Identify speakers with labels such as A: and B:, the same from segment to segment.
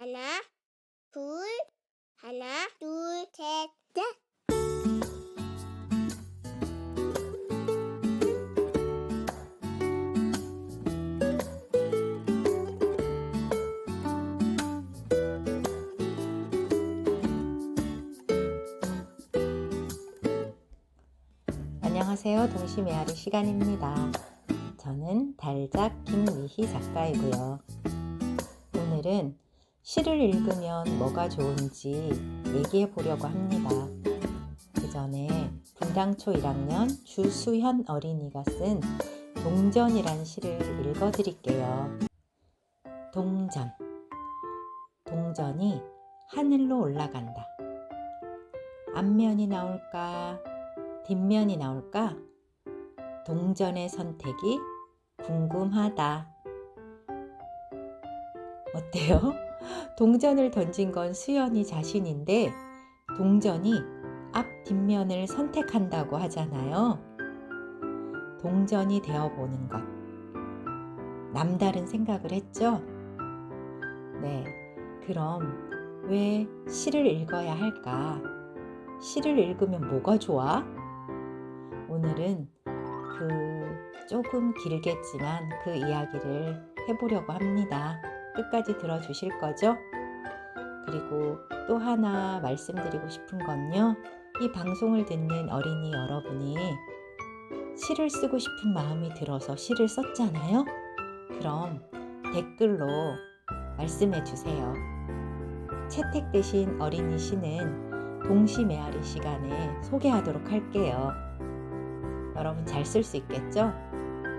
A: 하나, 둘, 하나, 둘, 셋, 넷.
B: 안녕하세요. 동심메아리 시간입니다. 저는 달작 김미희 작가이고요. 오늘은 시를 읽으면 뭐가 좋은지 얘기해 보려고 합니다. 그 전에 분당초 1학년 주수현 어린이가 쓴 동전이란 시를 읽어 드릴게요. 동전. 동전이 하늘로 올라간다. 앞면이 나올까? 뒷면이 나올까? 동전의 선택이 궁금하다. 어때요? 동전을 던진 건 수연이 자신인데 동전이 앞 뒷면을 선택한다고 하잖아요. 동전이 되어보는 것. 남다른 생각을 했죠? 네. 그럼 왜 시를 읽어야 할까? 시를 읽으면 뭐가 좋아? 오늘은 그 조금 길겠지만 그 이야기를 해보려고 합니다. 끝까지 들어주실 거죠? 그리고 또 하나 말씀드리고 싶은 건요. 이 방송을 듣는 어린이 여러분이 시를 쓰고 싶은 마음이 들어서 시를 썼잖아요? 그럼 댓글로 말씀해 주세요. 채택되신 어린이 시는 동시메아리 시간에 소개하도록 할게요. 여러분 잘 쓸 수 있겠죠?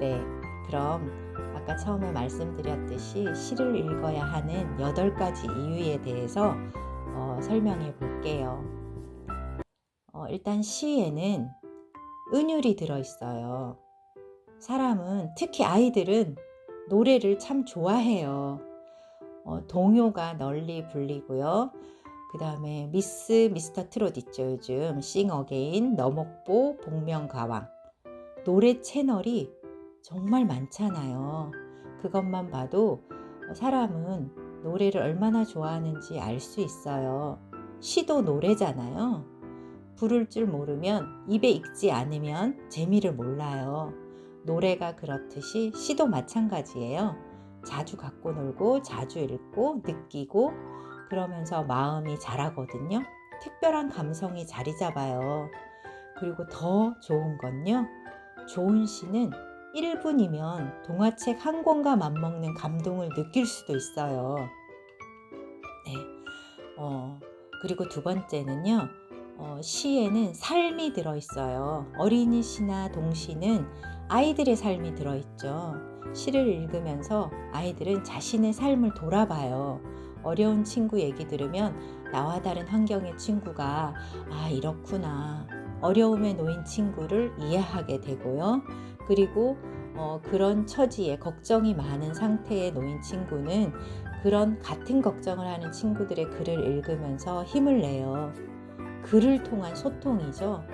B: 네. 그럼 아까 처음에 말씀드렸듯이 시를 읽어야 하는 8가지 이유에 대해서 어, 설명해 볼게요. 어, 일단 시에는 은율이 들어있어요. 사람은, 특히 아이들은 노래를 참 좋아해요. 어, 동요가 널리 불리고요. 그 다음에 미스, 미스터 트롯 있죠, 요즘. 싱 어게인, 너목보, 복면가왕. 노래 채널이 정말 많잖아요. 그것만 봐도 사람은 노래를 얼마나 좋아하는지 알 수 있어요. 시도 노래잖아요. 부를 줄 모르면 입에 익지 않으면 재미를 몰라요. 노래가 그렇듯이 시도 마찬가지예요. 자주 갖고 놀고 자주 읽고 느끼고 그러면서 마음이 자라거든요. 특별한 감성이 자리 잡아요. 그리고 더 좋은 건요. 좋은 시는 1분이면 동화책 한 권과 맞먹는 감동을 느낄 수도 있어요. 네. 어, 그리고 두 번째는요. 어, 시에는 삶이 들어있어요. 어린이 시나 동시는 아이들의 삶이 들어있죠. 시를 읽으면서 아이들은 자신의 삶을 돌아봐요. 어려운 친구 얘기 들으면 나와 다른 환경의 친구가 아, 이렇구나. 어려움에 놓인 친구를 이해하게 되고요. 그리고 어, 그런 처지에 걱정이 많은 상태에 놓인 친구는 그런 같은 걱정을 하는 친구들의 글을 읽으면서 힘을 내요. 글을 통한 소통이죠.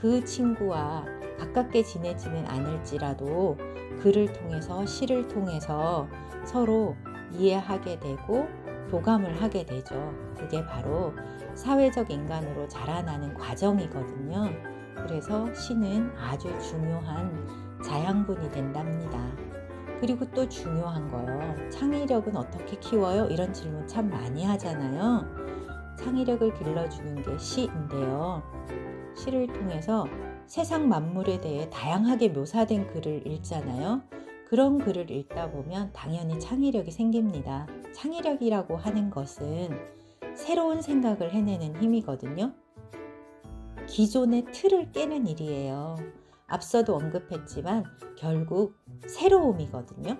B: 그 친구와 가깝게 지내지는 않을지라도 글을 통해서 시를 통해서 서로 이해하게 되고 교감을 하게 되죠. 그게 바로 사회적 인간으로 자라나는 과정이거든요. 그래서 시는 아주 중요한 자양분이 된답니다. 그리고 또 중요한 거요. 창의력은 어떻게 키워요? 이런 질문 참 많이 하잖아요. 창의력을 길러주는 게 시인데요. 시를 통해서 세상 만물에 대해 다양하게 묘사된 글을 읽잖아요. 그런 글을 읽다 보면 당연히 창의력이 생깁니다. 창의력이라고 하는 것은 새로운 생각을 해내는 힘이거든요. 기존의 틀을 깨는 일이에요. 앞서도 언급했지만 결국 새로움이거든요.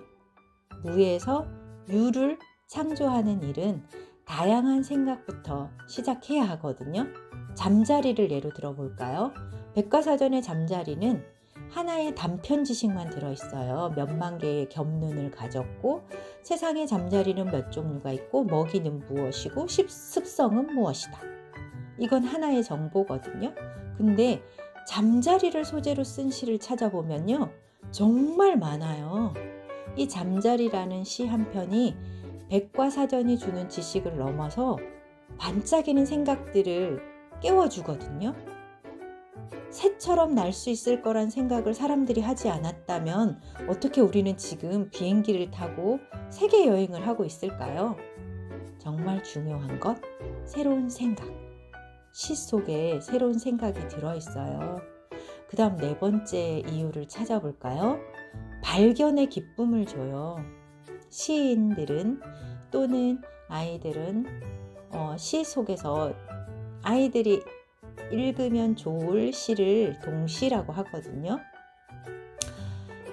B: 무에서 유를 창조하는 일은 다양한 생각부터 시작해야 하거든요. 잠자리를 예로 들어볼까요? 백과사전의 잠자리는 하나의 단편 지식만 들어있어요. 몇만 개의 겹눈을 가졌고 세상의 잠자리는 몇 종류가 있고 먹이는 무엇이고 습성은 무엇이다. 이건 하나의 정보거든요. 근데 잠자리를 소재로 쓴 시를 찾아보면요. 정말 많아요. 이 잠자리라는 시 한 편이 백과사전이 주는 지식을 넘어서 반짝이는 생각들을 깨워주거든요. 새처럼 날 수 있을 거란 생각을 사람들이 하지 않았다면 어떻게 우리는 지금 비행기를 타고 세계 여행을 하고 있을까요? 정말 중요한 것, 새로운 생각. 시 속에 새로운 생각이 들어있어요. 그 다음 네 번째 이유를 찾아볼까요? 발견의 기쁨을 줘요. 시인들은 또는 아이들은 어, 시 속에서 아이들이 읽으면 좋을 시를 동시라고 하거든요.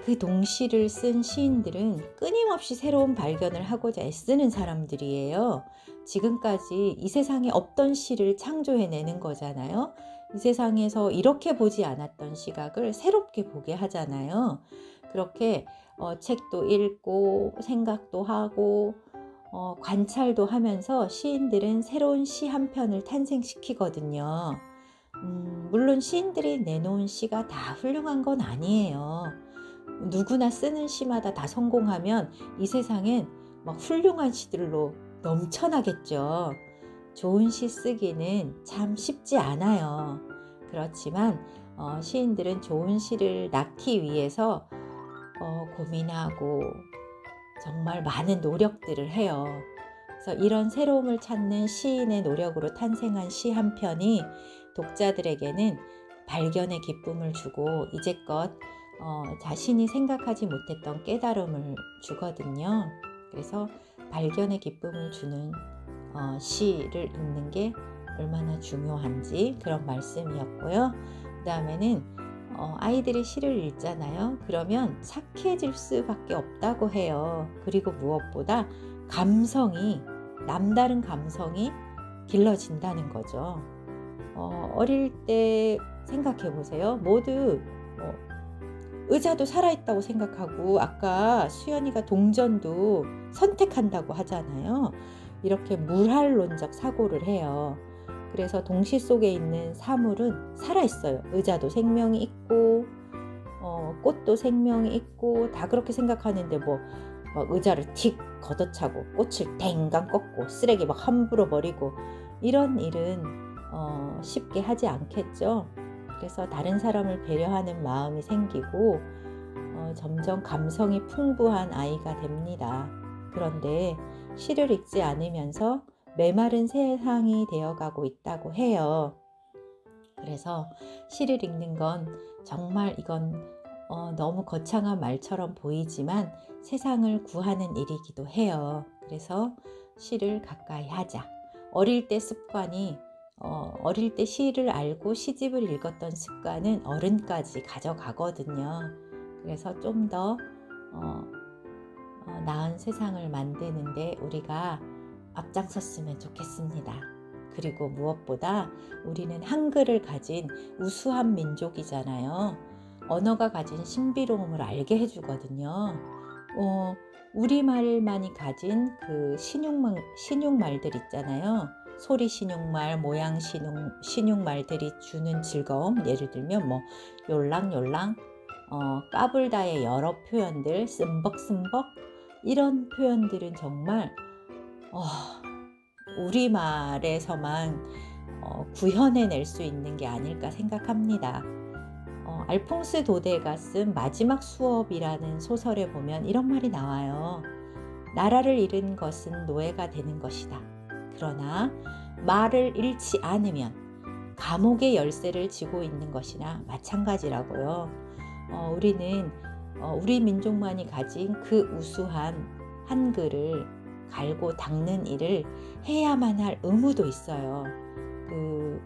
B: 그 동시를 쓴 시인들은 끊임없이 새로운 발견을 하고자 애쓰는 사람들이에요. 지금까지 이 세상에 없던 시를 창조해내는 거잖아요. 이 세상에서 이렇게 보지 않았던 시각을 새롭게 보게 하잖아요. 그렇게 어, 책도 읽고 생각도 하고 어, 관찰도 하면서 시인들은 새로운 시 한 편을 탄생시키거든요. 음, 물론 시인들이 내놓은 시가 다 훌륭한 건 아니에요. 누구나 쓰는 시마다 다 성공하면 이 세상엔 막 훌륭한 시들로 넘쳐나겠죠. 좋은 시 쓰기는 참 쉽지 않아요. 그렇지만 어, 시인들은 좋은 시를 낳기 위해서 어, 고민하고 정말 많은 노력들을 해요. 그래서 이런 새로움을 찾는 시인의 노력으로 탄생한 시 한 편이 독자들에게는 발견의 기쁨을 주고 이제껏 어, 자신이 생각하지 못했던 깨달음을 주거든요. 그래서 발견의 기쁨을 주는 어, 시를 읽는 게 얼마나 중요한지 그런 말씀이었고요. 그 다음에는 어, 아이들이 시를 읽잖아요. 그러면 착해질 수밖에 없다고 해요. 그리고 무엇보다 감성이 남다른 감성이 길러진다는 거죠. 어, 어릴 때 생각해 보세요. 모두 어, 의자도 살아있다고 생각하고 아까 수연이가 동전도 선택한다고 하잖아요. 이렇게 물할론적 사고를 해요. 그래서 동시 속에 있는 사물은 살아있어요. 의자도 생명이 있고, 어, 꽃도 생명이 있고, 다 그렇게 생각하는데 뭐, 막 의자를 틱 걷어차고, 꽃을 댕강 꺾고, 쓰레기 막 함부로 버리고, 이런 일은 어, 쉽게 하지 않겠죠. 그래서 다른 사람을 배려하는 마음이 생기고, 어, 점점 감성이 풍부한 아이가 됩니다. 그런데 시를 읽지 않으면서 메마른 세상이 되어가고 있다고 해요. 그래서 시를 읽는 건 정말 이건 어, 너무 거창한 말처럼 보이지만 세상을 구하는 일이기도 해요. 그래서 시를 가까이 하자. 어릴 때 습관이 어, 어릴 때 시를 알고 시집을 읽었던 습관은 어른까지 가져가거든요. 그래서 좀더 어, 어, 나은 세상을 만드는데 우리가 앞장섰으면 좋겠습니다. 그리고 무엇보다 우리는 한글을 가진 우수한 민족이잖아요. 언어가 가진 신비로움을 알게 해주거든요. 어, 우리말만이 가진 그 신용말, 신용말들 있잖아요. 소리 신용말, 모양 신용, 신용말들이 주는 즐거움, 예를 들면 뭐 욜랑욜랑, 어, 까불다의 여러 표현들, 씀벅씀벅 이런 표현들은 정말 어, 우리말에서만 어, 구현해낼 수 있는 게 아닐까 생각합니다. 어, 알퐁스 도데가 쓴 마지막 수업이라는 소설에 보면 이런 말이 나와요. 나라를 잃은 것은 노예가 되는 것이다. 그러나 말을 잃지 않으면 감옥의 열쇠를 쥐고 있는 것이나 마찬가지라고요. 어, 우리는 어, 우리 민족만이 가진 그 우수한 한글을 갈고 닦는 일을 해야만 할 의무도 있어요. 그,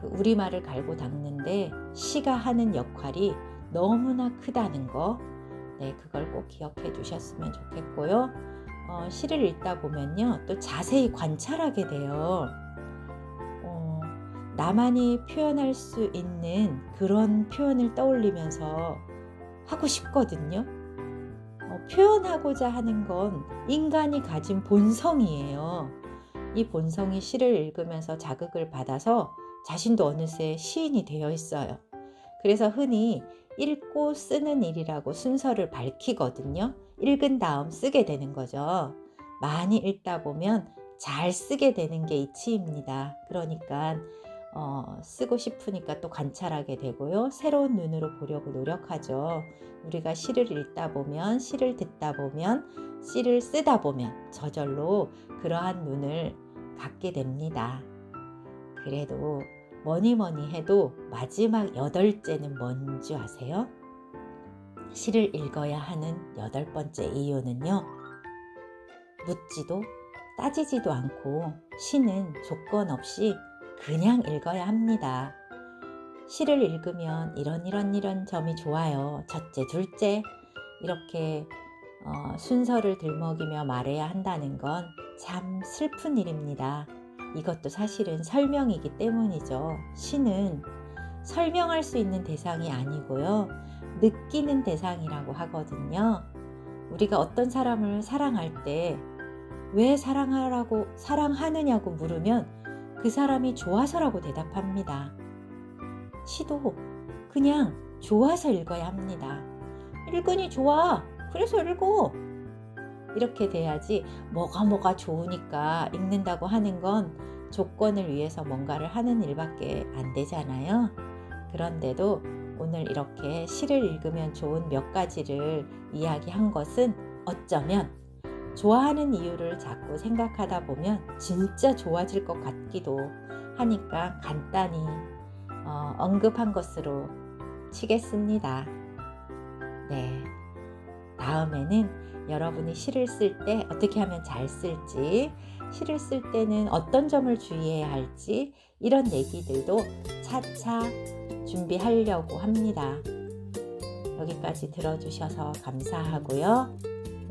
B: 그 우리말을 갈고 닦는데 시가 하는 역할이 너무나 크다는 거, 네, 그걸 꼭 기억해 두셨으면 좋겠고요. 어, 시를 읽다 보면요, 또 자세히 관찰하게 돼요. 어, 나만이 표현할 수 있는 그런 표현을 떠올리면서 하고 싶거든요. 어, 표현하고자 하는 건 인간이 가진 본성이에요. 이 본성이 시를 읽으면서 자극을 받아서 자신도 어느새 시인이 되어 있어요. 그래서 흔히 읽고 쓰는 일이라고 순서를 밝히거든요. 읽은 다음 쓰게 되는 거죠. 많이 읽다 보면 잘 쓰게 되는 게 이 치입니다. 그러니까 어, 쓰고 싶으니까 또 관찰하게 되고요. 새로운 눈으로 보려고 노력하죠. 우리가 시를 읽다 보면, 시를 듣다 보면, 시를 쓰다 보면 저절로 그러한 눈을 갖게 됩니다. 그래도 뭐니 뭐니 해도 마지막 여덟째는 뭔지 아세요? 시를 읽어야 하는 여덟 번째 이유는요. 묻지도 따지지도 않고 시는 조건 없이 그냥 읽어야 합니다. 시를 읽으면 이런 이런 이런 점이 좋아요. 첫째, 둘째 이렇게 어, 순서를 들먹이며 말해야 한다는 건 참 슬픈 일입니다. 이것도 사실은 설명이기 때문이죠. 시는 설명할 수 있는 대상이 아니고요. 느끼는 대상이라고 하거든요. 우리가 어떤 사람을 사랑할 때 왜 사랑하라고 사랑하느냐고 물으면 그 사람이 좋아서라고 대답합니다. 시도 그냥 좋아서 읽어야 합니다. 읽으니 좋아. 그래서 읽어. 이렇게 돼야지 뭐가 뭐가 좋으니까 읽는다고 하는 건 조건을 위해서 뭔가를 하는 일밖에 안 되잖아요. 그런데도 오늘 이렇게 시를 읽으면 좋은 몇 가지를 이야기한 것은 어쩌면 좋아하는 이유를 자꾸 생각하다 보면 진짜 좋아질 것 같기도 하니까 간단히 어, 언급한 것으로 치겠습니다. 네. 다음에는 여러분이 시를 쓸 때 어떻게 하면 잘 쓸지, 시를 쓸 때는 어떤 점을 주의해야 할지, 이런 얘기들도 차차 준비하려고 합니다. 여기까지 들어주셔서 감사하고요.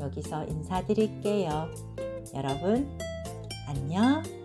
B: 여기서 인사드릴게요. 여러분, 안녕.